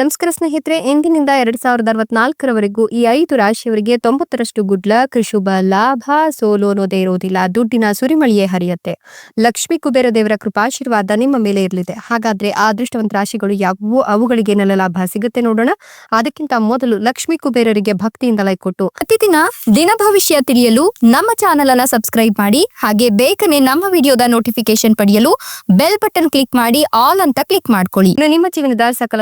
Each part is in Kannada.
ನಮಸ್ಕಾರ ಸ್ನೇಹಿತರೆ, ಇಂದಿನಿಂದ ಎರಡ್ ಸಾವಿರದ ಅರವತ್ನಾಲ್ಕರವರೆಗೂ ಈ ಐದು ರಾಶಿಯವರಿಗೆ ತೊಂಬತ್ತರಷ್ಟು ಗುಡ್ಲ, ಕೃಷುಭ, ಲಾಭ, ಸೋಲು ಅನ್ನೋದೇ ಇರೋದಿಲ್ಲ. ದುಡ್ಡಿನ ಸುರಿಮಳಿಯೇ ಹರಿಯತ್ತೆ. ಲಕ್ಷ್ಮೀ ಕುಬೇರ ದೇವರ ಕೃಪಾಶೀರ್ವಾದ ನಿಮ್ಮ ಮೇಲೆ ಇರಲಿದೆ. ಹಾಗಾದ್ರೆ ಆ ಅದೃಷ್ಟವಂತ ರಾಶಿಗಳು ಯಾವುವು? ಅವುಗಳಿಗೆ ಏನೆಲ್ಲ ಲಾಭ ಸಿಗುತ್ತೆ ನೋಡೋಣ. ಅದಕ್ಕಿಂತ ಮೊದಲು ಲಕ್ಷ್ಮೀ ಕುಬೇರರಿಗೆ ಭಕ್ತಿಯಿಂದ ಲೈಕ್ ಕೊಟ್ಟು, ಪ್ರತಿದಿನ ದಿನ ಭವಿಷ್ಯ ತಿಳಿಯಲು ನಮ್ಮ ಚಾನೆಲ್ ಅನ್ನ ಸಬ್ಸ್ಕ್ರೈಬ್ ಮಾಡಿ, ಹಾಗೆ ಬೇಗನೆ ನಮ್ಮ ವಿಡಿಯೋದ ನೋಟಿಫಿಕೇಶನ್ ಪಡೆಯಲು ಬೆಲ್ ಬಟನ್ ಕ್ಲಿಕ್ ಮಾಡಿ ಆಲ್ ಅಂತ ಕ್ಲಿಕ್ ಮಾಡ್ಕೊಳ್ಳಿ. ನಿಮ್ಮ ಜೀವನದ ಸಕಲ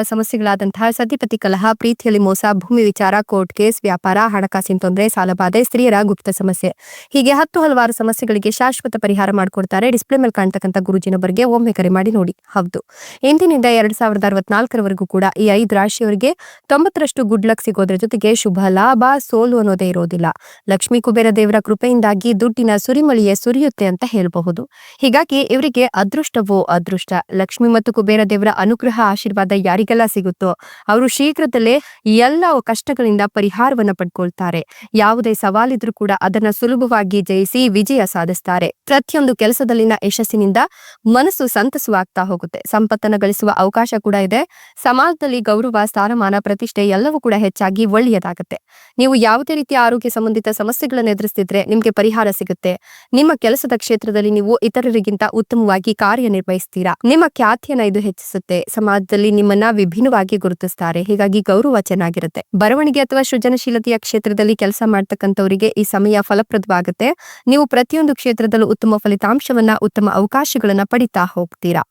ಸಮಸ್ಯೆಗಳಾದಂತಹ ಸತಿಪತಿ ಕಲಹ ಪ್ರೀತಿಯಲ್ಲಿ ಮೋಸ, ಭೂಮಿ ವಿಚಾರ, ಕೋರ್ಟ್ ಕೇಸ್, ವ್ಯಾಪಾರ, ಹಣಕಾಸಿನ ತೊಂದರೆ ಸಾಲಬಾಧೆ ಸ್ತ್ರೀಯರ ಗುಪ್ತ ಸಮಸ್ಯೆ. ಹೀಗೆ ಹತ್ತು ಹಲವಾರು ಸಮಸ್ಯೆಗಳಿಗೆ ಶಾಶ್ವತ ಪರಿಹಾರ ಮಾಡಿಕೊಡ್ತಾರೆ ಡಿಸ್ಪ್ಲೇ ಮೇಲೆ ಕಾಣ್ತಕ್ಕಂಥ ಗುರುಜಿನ ಬಗ್ಗೆ ಒಮ್ಮೆ ಕರೆ ಮಾಡಿ ನೋಡಿ. ಹೌದು. ಇಂದಿನಿಂದ ಎರಡ್ ಸಾವಿರದ ಅರವತ್ನಾಲ್ಕರವರೆಗೂ ಕೂಡ ಈ ಐದು ರಾಶಿಯವರಿಗೆ ತೊಂಬತ್ತರಷ್ಟು ಗುಡ್ ಲಕ್ ಸಿಗೋದ್ರ ಜೊತೆಗೆ ಶುಭ, ಲಾಭ, ಸೋಲು ಅನ್ನೋದೇ ಇರೋದಿಲ್ಲ. ಲಕ್ಷ್ಮೀ ಕುಬೇರ ದೇವರ ಕೃಪೆಯಿಂದಾಗಿ ದುಡ್ಡಿನ ಸುರಿಮಳಿಯೇ ಸುರಿಯುತ್ತೆ ಅಂತ ಹೇಳಬಹುದು. ಹೀಗಾಗಿ ಇವರಿಗೆ ಅದೃಷ್ಟವೋ ಅದೃಷ್ಟ. ಲಕ್ಷ್ಮಿ ಮತ್ತು ಕುಬೇರ ದೇವರ ಅನುಗ್ರಹ, ಆಶೀರ್ವಾದ ಯಾರಿಗೆಲ್ಲ ಸಿಗುತ್ತೋ ಅವರು ಶೀಘ್ರದಲ್ಲೇ ಎಲ್ಲ ಕಷ್ಟಗಳಿಂದ ಪರಿಹಾರವನ್ನ ಪಡ್ಕೊಳ್ತಾರೆ. ಯಾವುದೇ ಸವಾಲಿದ್ರೂ ಕೂಡ ಅದನ್ನ ಸುಲಭವಾಗಿ ಜಯಿಸಿ ವಿಜಯ ಸಾಧಿಸ್ತಾರೆ. ಪ್ರತಿಯೊಂದು ಕೆಲಸದಲ್ಲಿನ ಯಶಸ್ಸಿನಿಂದ ಮನಸ್ಸು ಸಂತಸವಾಗ್ತಾ ಹೋಗುತ್ತೆ. ಸಂಪತ್ತನ್ನು ಗಳಿಸುವ ಅವಕಾಶ ಕೂಡ ಇದೆ. ಸಮಾಜದಲ್ಲಿ ಗೌರವ, ಸ್ಥಾನಮಾನ, ಪ್ರತಿಷ್ಠೆ ಎಲ್ಲವೂ ಕೂಡ ಹೆಚ್ಚಾಗಿ ಒಳ್ಳೆಯದಾಗುತ್ತೆ. ನೀವು ಯಾವುದೇ ರೀತಿಯ ಆರೋಗ್ಯ ಸಂಬಂಧಿತ ಸಮಸ್ಯೆಗಳನ್ನು ಎದುರಿಸ್ತಿದ್ರೆ ನಿಮ್ಗೆ ಪರಿಹಾರ ಸಿಗುತ್ತೆ. ನಿಮ್ಮ ಕೆಲಸದ ಕ್ಷೇತ್ರದಲ್ಲಿ ನೀವು ಇತರರಿಗಿಂತ ಉತ್ತಮವಾಗಿ ಕಾರ್ಯನಿರ್ವಹಿಸ್ತೀರಾ? ನಿಮ್ಮ ಖ್ಯಾತಿಯನ್ನ ಇದು ಹೆಚ್ಚಿಸುತ್ತೆ. ಸಮಾಜದಲ್ಲಿ ನಿಮ್ಮನ್ನ ವಿಭಿನ್ನವಾಗಿ ಗುರುತಿಸ್ತಾರೆ. ಹೀಗಾಗಿ ಗೌರವ ಚೆನ್ನಾಗಿರುತ್ತೆ. ಬರವಣಿಗೆ ಅಥವಾ ಸೃಜನಶೀಲತೆಯ ಕ್ಷೇತ್ರದಲ್ಲಿ ಕೆಲಸ ಮಾಡ್ತಕ್ಕಂಥವರಿಗೆ ಈ ಸಮಯ ಫಲಪ್ರದವಾಗುತ್ತೆ. ನೀವು ಪ್ರತಿಯೊಂದು ಕ್ಷೇತ್ರದಲ್ಲೂ ಉತ್ತಮ ಫಲಿತಾಂಶವನ್ನ, ಉತ್ತಮ ಅವಕಾಶಗಳನ್ನ ಪಡಿತಾ ಹೋಗ್ತೀರಾ?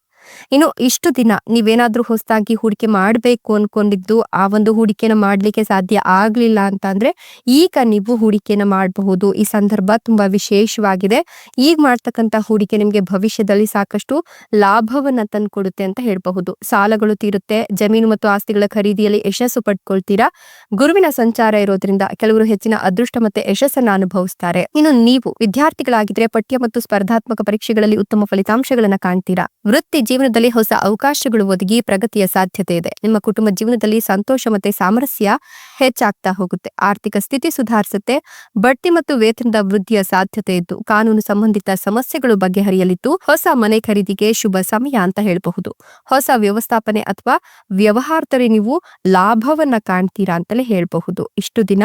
ಇನ್ನು ಇಷ್ಟು ದಿನ ನೀವೇನಾದ್ರೂ ಹೊಸದಾಗಿ ಹೂಡಿಕೆ ಮಾಡಬೇಕು ಅನ್ಕೊಂಡಿದ್ದು ಆ ಒಂದು ಹೂಡಿಕೆನ ಮಾಡ್ಲಿಕ್ಕೆ ಸಾಧ್ಯ ಆಗ್ಲಿಲ್ಲ ಅಂತ ಅಂದ್ರೆ ಈಗ ನೀವು ಹೂಡಿಕೆನ ಮಾಡಬಹುದು. ಈ ಸಂದರ್ಭ ತುಂಬಾ ವಿಶೇಷವಾಗಿದೆ. ಈಗ ಮಾಡ್ತಕ್ಕಂತ ಹೂಡಿಕೆ ನಿಮ್ಗೆ ಭವಿಷ್ಯದಲ್ಲಿ ಸಾಕಷ್ಟು ಲಾಭವನ್ನ ತಂದ್ಕೊಡುತ್ತೆ ಅಂತ ಹೇಳಬಹುದು. ಸಾಲಗಳು ತೀರುತ್ತೆ, ಜಮೀನು ಮತ್ತು ಆಸ್ತಿಗಳ ಖರೀದಿಯಲ್ಲಿ ಯಶಸ್ಸು ಪಡ್ಕೊಳ್ತೀರಾ? ಗುರುವಿನ ಸಂಚಾರ ಇರೋದ್ರಿಂದ ಕೆಲವರು ಹೆಚ್ಚಿನ ಅದೃಷ್ಟ ಮತ್ತೆ ಯಶಸ್ಸನ್ನ ಅನುಭವಿಸ್ತಾರೆ. ಇನ್ನು ನೀವು ವಿದ್ಯಾರ್ಥಿಗಳಾಗಿದ್ರೆ ಪಠ್ಯ ಮತ್ತು ಸ್ಪರ್ಧಾತ್ಮಕ ಪರೀಕ್ಷೆಗಳಲ್ಲಿ ಉತ್ತಮ ಫಲಿತಾಂಶಗಳನ್ನ ಕಾಣ್ತೀರಾ? ವೃತ್ತಿ ಜೀವನದಲ್ಲಿ ಹೊಸ ಅವಕಾಶಗಳು ಒದಗಿ ಪ್ರಗತಿಯ ಸಾಧ್ಯತೆ ಇದೆ. ನಿಮ್ಮ ಕುಟುಂಬ ಜೀವನದಲ್ಲಿ ಸಂತೋಷ ಮತ್ತೆ ಸಾಮರಸ್ಯ ಹೆಚ್ಚಾಗ್ತಾ ಹೋಗುತ್ತೆ. ಆರ್ಥಿಕ ಸ್ಥಿತಿ ಸುಧಾರಿಸುತ್ತೆ. ಬಡ್ತಿ ಮತ್ತು ವೇತನದ ವೃದ್ಧಿಯ ಸಾಧ್ಯತೆ ಇದ್ದು, ಕಾನೂನು ಸಂಬಂಧಿತ ಸಮಸ್ಯೆಗಳು ಬಗೆಹರಿಯಲಿದ್ದು, ಹೊಸ ಮನೆ ಖರೀದಿಗೆ ಶುಭ ಸಮಯ ಅಂತ ಹೇಳಬಹುದು. ಹೊಸ ವ್ಯವಸ್ಥಾಪನೆ ಅಥವಾ ವ್ಯವಹಾರದಲ್ಲಿ ನೀವು ಲಾಭವನ್ನ ಕಾಣ್ತೀರಾ ಅಂತಲೇ ಹೇಳಬಹುದು. ಇಷ್ಟು ದಿನ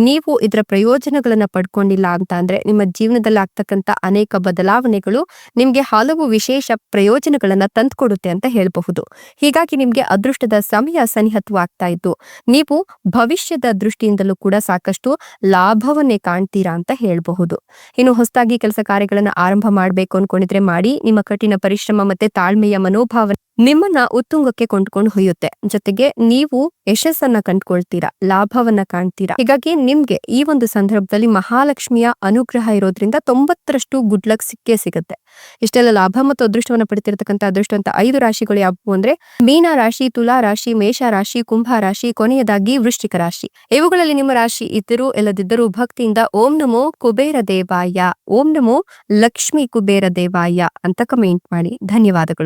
ನೀವು ಇದರ ಪ್ರಯೋಜನಗಳನ್ನ ಪಡ್ಕೊಂಡಿಲ್ಲ ಅಂತ ಅಂದ್ರೆ ನಿಮ್ಮ ಜೀವನದಲ್ಲಿ ಆಗ್ತಕ್ಕಂತ ಅನೇಕ ಬದಲಾವಣೆಗಳು ನಿಮ್ಗೆ ಹಲವು ವಿಶೇಷ ಪ್ರಯೋಜನಗಳನ್ನ ತಂದ್ಕೊಡುತ್ತೆ ಅಂತ ಹೇಳಬಹುದು. ಹೀಗಾಗಿ ನಿಮಗೆ ಅದೃಷ್ಟದ ಸಮಯ ಸನಿಹತ್ವಾಗ್ತಾ ಇದ್ದು, ನೀವು ಭವಿಷ್ಯದ ದೃಷ್ಟಿಯಿಂದಲೂ ಕೂಡ ಸಾಕಷ್ಟು ಲಾಭವನ್ನೇ ಕಾಣ್ತೀರಾ ಅಂತ ಹೇಳಬಹುದು. ಇನ್ನು ಹೊಸದಾಗಿ ಕೆಲಸ ಕಾರ್ಯಗಳನ್ನು ಆರಂಭ ಮಾಡಬೇಕು ಅನ್ಕೊಂಡಿದ್ರೆ ಮಾಡಿ, ನಿಮ್ಮ ಕಠಿಣ ಪರಿಶ್ರಮ ಮತ್ತೆ ತಾಳ್ಮೆಯ ಮನೋಭಾವ ನಿಮ್ಮನ್ನ ಉತ್ತುಂಗಕ್ಕೆ ಕೊಂಡ್ಕೊಂಡು ಹೊಯ್ಯುತ್ತೆ. ಜೊತೆಗೆ ನೀವು ಯಶಸ್ಸನ್ನ ಕಂಡ್ಕೊಳ್ತೀರಾ, ಲಾಭವನ್ನ ಕಾಣ್ತೀರಾ. ಹೀಗಾಗಿ ನಿಮ್ಗೆ ಈ ಒಂದು ಸಂದರ್ಭದಲ್ಲಿ ಮಹಾಲಕ್ಷ್ಮಿಯ ಅನುಗ್ರಹ ಇರೋದ್ರಿಂದ ತೊಂಬತ್ತರಷ್ಟು ಗುಡ್ ಲಕ್ ಸಿಕ್ಕೇ ಸಿಗುತ್ತೆ. ಇಷ್ಟೆಲ್ಲ ಲಾಭ ಮತ್ತು ಅದೃಷ್ಟವನ್ನ ಪಡಿತಿರ್ತಕ್ಕಂಥ ಅದೃಷ್ಟವಂತ ಐದು ರಾಶಿಗಳು ಯಾವುವು ಅಂದ್ರೆ, ಮೀನ ರಾಶಿ, ತುಲಾ ರಾಶಿ, ಮೇಷ ರಾಶಿ, ಕುಂಭ ರಾಶಿ, ಕೊನೆಯದಾಗಿ ವೃಶ್ಚಿಕ ರಾಶಿ. ಇವುಗಳಲ್ಲಿ ನಿಮ್ಮ ರಾಶಿ ಇದ್ದರೂ ಇಲ್ಲದಿದ್ದರೂ ಭಕ್ತಿಯಿಂದ ಓಂ ನಮೋ ಕುಬೇರ ದೇವಾಯ, ಓಂ ನಮೋ ಲಕ್ಷ್ಮಿ ಕುಬೇರ ದೇವಾಯ ಅಂತ ಕಮೆಂಟ್ ಮಾಡಿ. ಧನ್ಯವಾದಗಳು.